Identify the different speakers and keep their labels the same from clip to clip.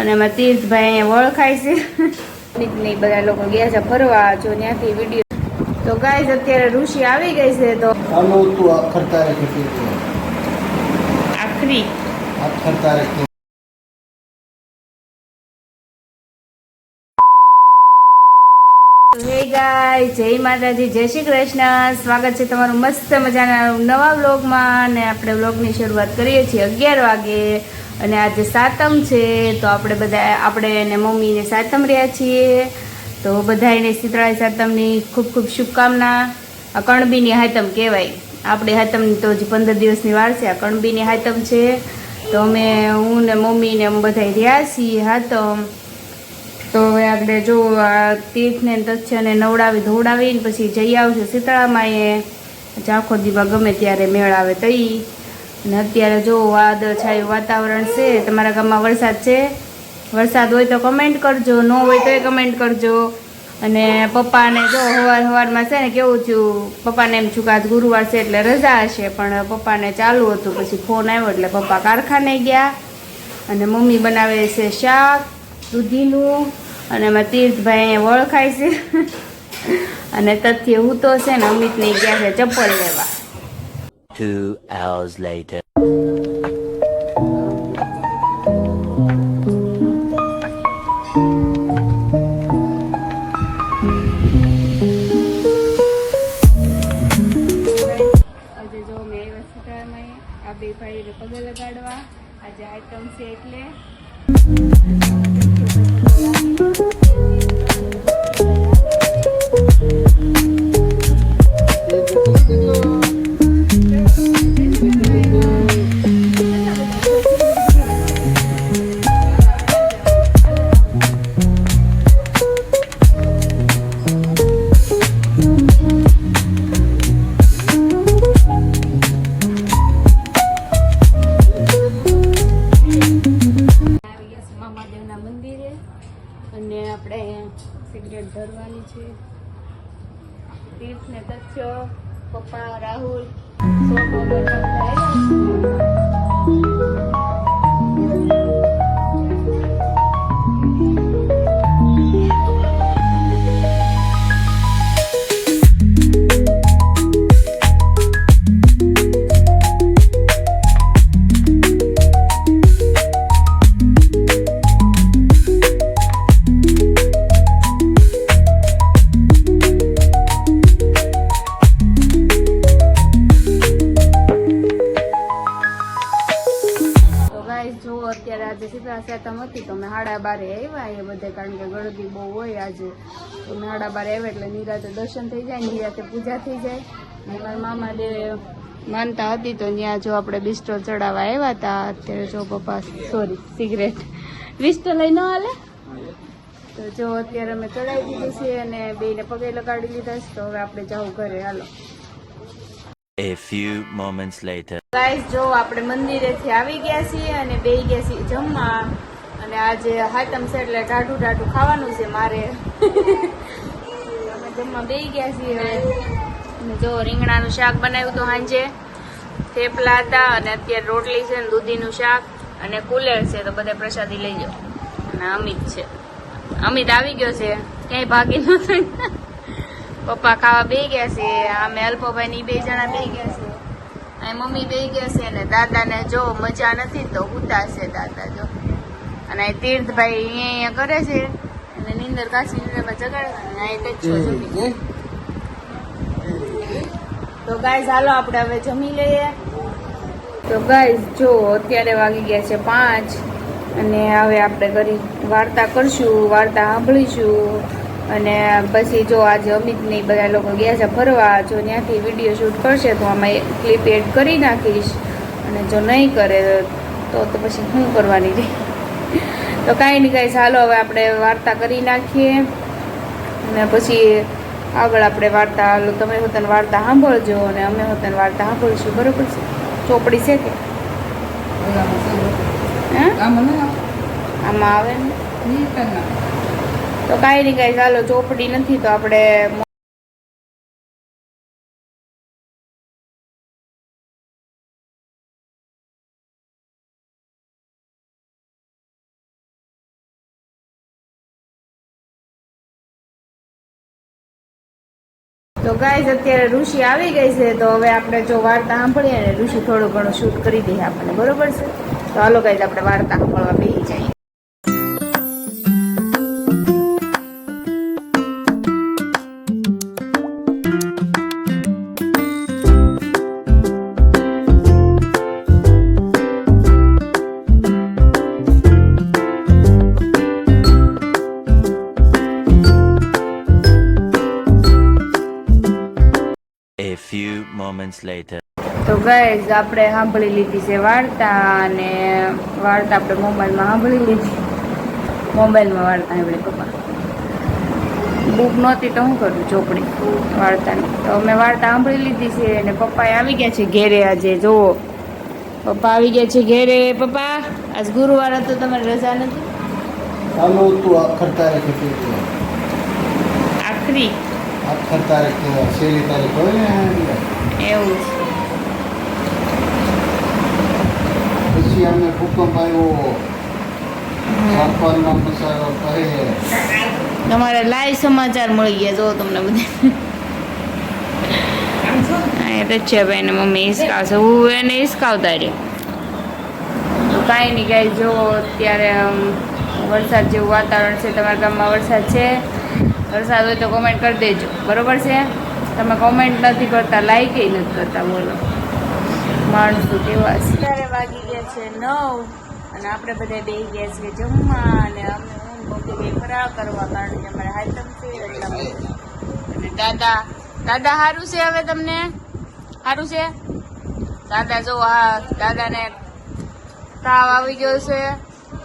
Speaker 1: અને એમાં તીર્થભાઈ અહીંયા ઓળખાય છે. નહીં બધા લોકો ગયા છે ફરવા જો ત્યાંથી વીડિયો. તો ગાઈઝ અત્યારે ઋષિ આવી ગઈ છે તો
Speaker 2: આખર
Speaker 1: ગાય જય માતાજી જય શ્રી કૃષ્ણ. સ્વાગત છે તમારું મસ્ત મજાના નવા વ્લોગમાં અને આપણે વ્લોગની શરૂઆત કરીએ છીએ અગિયાર વાગે. અને આજે સાતમ છે, તો આપણે બધા આપણે ને મમ્મીને સાતમ રહ્યા છીએ. તો બધાને શીતળાઈ સાતમની ખૂબ ખૂબ શુભકામના. આ કણબીની હાતમ કહેવાય. આપણે હાતમની તો જ પંદર દિવસની વાર છે, આ કણબીની હાતમ છે. તો અમે, હું ને મમ્મીને અમે બધા રહ્યા છીએ હાતમ. તો હવે આપણે જો આ તીર્થને ને તથ્યને નવડાવી ધોવડાવીને પછી જઈ આવશે શીતળામાં એ આખો દીવા ગમે ત્યારે મેળ આવે તઈ. અને અત્યારે જો વાદળછાયું વાતાવરણ છે, તમારા ગામમાં વરસાદ છે? વરસાદ હોય તો કમેન્ટ કરજો, ન હોય તોય કમેન્ટ કરજો. અને પપ્પાને જો સવાર સવારમાં છે ને કેવું થયું, પપ્પાને એમ છું કે આજ ગુરુવાર છે એટલે રજા હશે, પણ પપ્પાને ચાલુ હતું, પછી ફોન આવ્યો એટલે પપ્પા કારખાને ગયા. અને મમ્મી બનાવે છે શાક, દૂધીનું, અને એમાં તીર્થભાઈ વળ ખાય છે. અને તથ્ય હું તો છે ને અમિતને ગયા છે ચપ્પલ લેવા.
Speaker 3: Two hours later.
Speaker 1: આજે જો મેં આવ્યા સીતારામમાં આ બે ભાઈને પગે લગાડવા આજે આઈટમ છે એટલે ધરવાની છે. તીર્થને તથ્ય પપ્પા રાહુલ સોનો ગાઈસ, જો અત્યારે આજે સીધા સાતમ હતી તો અમે હાડા બારે આવ્યા એ બધે, કારણ કે ગળદી બહુ હોય આજે. તો મેં હાડા બારે આવ્યા એટલે નિરાતે દર્શન થઈ જાય નિરાતે પૂજા થઈ જાય. અને મારા મામા દે માનતા હતી તો ત્યાં જો આપણે બિસ્ટો ચડાવવા આવ્યા હતા, અત્યારે જો પપ્પા સોરી સિગરેટ બિસ્ટો લઈ ન હાલે? તો જો અત્યારે અમે ચડાવી દીધું છે અને બેને પગે લગાડી લીધા છે, તો હવે આપણે જવું ઘરે, હાલો.
Speaker 3: A few moments later.
Speaker 1: Guys જો આપણે મંદિરેથી આવી ગયા છીએ અને બેહી ગયા છીએ જમવા, અને આજે હાતમ છે એટલે ટાઢું ટાઢું ખાવાનું છે મારે. અમે જમવા બેહી ગયા છીએ જો રીંગણાનું શાક બનાવ્યું હતું સાંજે, થેપલા હતા અને અત્યારે રોટલી છે ને દૂધીનું શાક અને કુલેર છે, તો બધા પ્રસાદી લઈ જાઓ અને અમિત છે. અમિત આવી ગયો છે. ક્યાંય ભાગી ન થઈ પપ્પા ખાવા બે ગયા છે. અમે અલ્પભાઈ ની બે જણા બે ગયા છે. અહીં મમ્મી બે ગયા છે અને દાદાને જો મજા નથી તો ઉતારશે દાદા જો. અને અહીં તીર્થભાઈ અહીંયા અહીંયા કરે છે. અને નિંદર કાશી નિંદરમાં જગાડે અને અહીં તો ગાય હાલો આપણે હવે જમી લઈએ. તો ગાઈઝ, જો અત્યારે વાગી ગયા છે પાંચ. અને હવે આપણે કરી વાર્તા કરશું, વાર્તા સાંભળીશું. અને પછી જો આજે અમિતની બધા લોકો ગયા છે ફરવા જો ત્યાંથી વીડિયો શૂટ કરશે તો આમાં ક્લિપ એડ કરી નાખીશ. અને જો નહીં કરે તો તો પછી શું કરવાની રહી તો કાંઈ નહીં કાંઈ ચાલો હવે આપણે વાર્તા કરી નાખીએ. અને પછી આગળ આપણે વાર્તા તમે હોતન વાર્તા સાંભળજો અને અમે હોતન વાર્તા સાંભળીશું બરોબર છે? ચોપડી છે કે? હે? આમાં આવે? ને તો કાંઈ નહીં, કાંઈ ચાલો, ચોપડી નથી તો આપણે તો ગાઈઝ, અત્યારે ઋષિ આવી ગઈ છે, તો હવે આપણે જો વાર્તા સાંભળીએ ને ઋષિ થોડું ઘણું શૂટ કરી દઈએ આપણને, બરોબર છે? તો હાલો ગાઈઝ, આપણે વાર્તા સાંભળવા બે જઈએ.
Speaker 3: Moments later.
Speaker 1: તો ગાઈઝ આપણે સાંભળી લીધી છે વાર્તા અને વાર્તા આપણે મોબાઈલમાં સાંભળી લીધી. મોબાઈલમાં વાર્તા સાંભળી પપ્પા. બુક નહોતી તો હું કરું ચોપડી વાર્તાની? તો અમે વાર્તા સાંભળી લીધી છે અને પપ્પાએ આવી ગયા છે ઘેરે આજે જુઓ. પપ્પા આવી ગયા છે ઘેરે. પપ્પા આજ ગુરુવાર હતો તમારે રજા નથી?
Speaker 2: આખર?
Speaker 1: આખર
Speaker 2: તારીખ છેલ્લી તારીખ હોય ને
Speaker 1: એવું છે.
Speaker 2: પછી અમને ભૂકંપ આવ્યો. પસારો કહે
Speaker 1: તમારે લાઈવ સમાચાર મળી ગયા જો તમને બધે. રચ્યાભાઈ ને મમ્મી હિસકાવશે હું એને હિસકાવતા રહ્યો કાંઈ નહીં કાંઈ જો અત્યારે વરસાદ જેવું વાતાવરણ છે તમારા ગામમાં વરસાદ છે? વરસાદ હોય તો કોમેન્ટ કરી દેજો. બરોબર છે? તમે કોમેન્ટ નથી કરતા લાઈક નથી કરતા બોલો. માણસો કેવા છે? અત્યારે વાગી ગયા છે નવ અને આપણે બધા બે ગયા છીએ જમવા અને અમે હું મમ્મી બે કરવા કારણ કે અમારે હાથમ છે. અને દાદા દાદા સારું છે હવે તમને? સારું છે? દાદા જો આ દાદાને તાવ આવી ગયો છે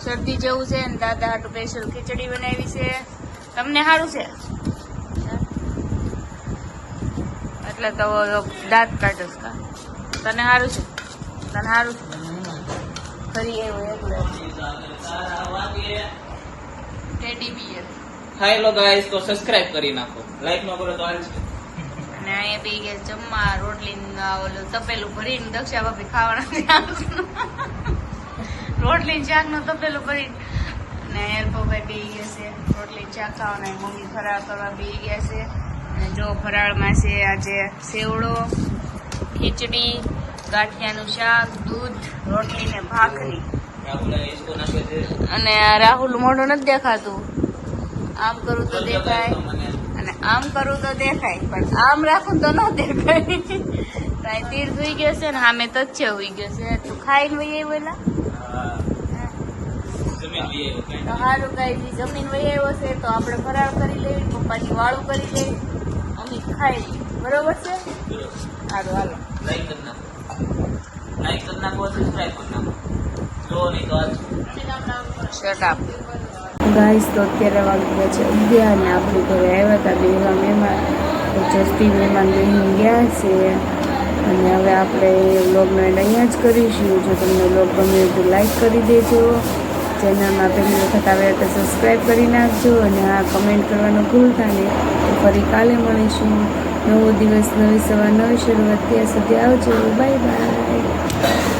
Speaker 1: શરદી જેવું છે અને દાદા હાટું સ્પેશિયલ ખીચડી બનાવી છે. તમને સારું છે? એટલે તો દાંત કાઢો છો કા? તને સારું છે? તને સારું છે? ફરી એવું એટલે ટેડી બિયર
Speaker 4: હાય લો ગાઈસ તો સબસ્ક્રાઇબ કરી નાખો. લાઈક નો કરો તો હાલ છે.
Speaker 1: અને અહીંયા બી કે જમવા રોટલી ઓલું તપેલું ભરીને દક્ષા ભાભી ખાવાના રોટલી શાકનું તપેલું ભરીને. અને એલ્પોભાઈ બી ગયા છે રોટલી ને શાક ખાવાના મમ્મી ફરાળ કરવા બી ગયા છે. અને જો ફરાળમાં છે આજે સેવડો, ખીચડી, ગાંઠિયાનું શાક, દૂધ, રોટલી ને ભાખરી.
Speaker 4: છે
Speaker 1: અને રાહુલ મોઢું નથી દેખાતું. આમ કરું તો દેખાય. અને આમ કરું તો દેખાય, પણ આમ રાખું તો ન દેખાય. તાઈ તીર સુઈ ગયો છે ને સામે તચ્છે ઉઈ ગયો છે. તું ખાઈને વહી
Speaker 4: આવ્યો
Speaker 1: તો સારું કઈ જમીન વહી આવ્યો છે તો આપણે ફરાળ કરી લેવી પપ્પાની વાળું કરી લેવી અમે ખાઈ. બરોબર છે? સારું હાલો.
Speaker 4: લાઈક કરી નાખો. લાઈક કરી નાખો સબસ્ક્રાઇબ કરી નાખો. જો નહીં તો
Speaker 1: ગાઈસ તો અત્યારે વાગી ગયા છે અગિયાર ને આપણે ઘરે આવ્યા હતા બે એવા મહેમાન જસ્તી મહેમાન બેહીને ગયા છે. અને હવે આપણે વ્લોગનો એન્ડ અહીંયા જ કરીશું. જો તમને વ્લોગ ગમે તો લાઈક કરી દેજો. ચેનલમાં પહેલી વખત આવે તો સબસ્ક્રાઈબ કરી નાખજો અને આ કમેન્ટ કરવાનું ભૂલતા નહીં. તો ફરી કાલે મળીશું. નવો દિવસ નવી સવાર નવી શરૂઆત ત્યાં સુધી આવજો. Bye bye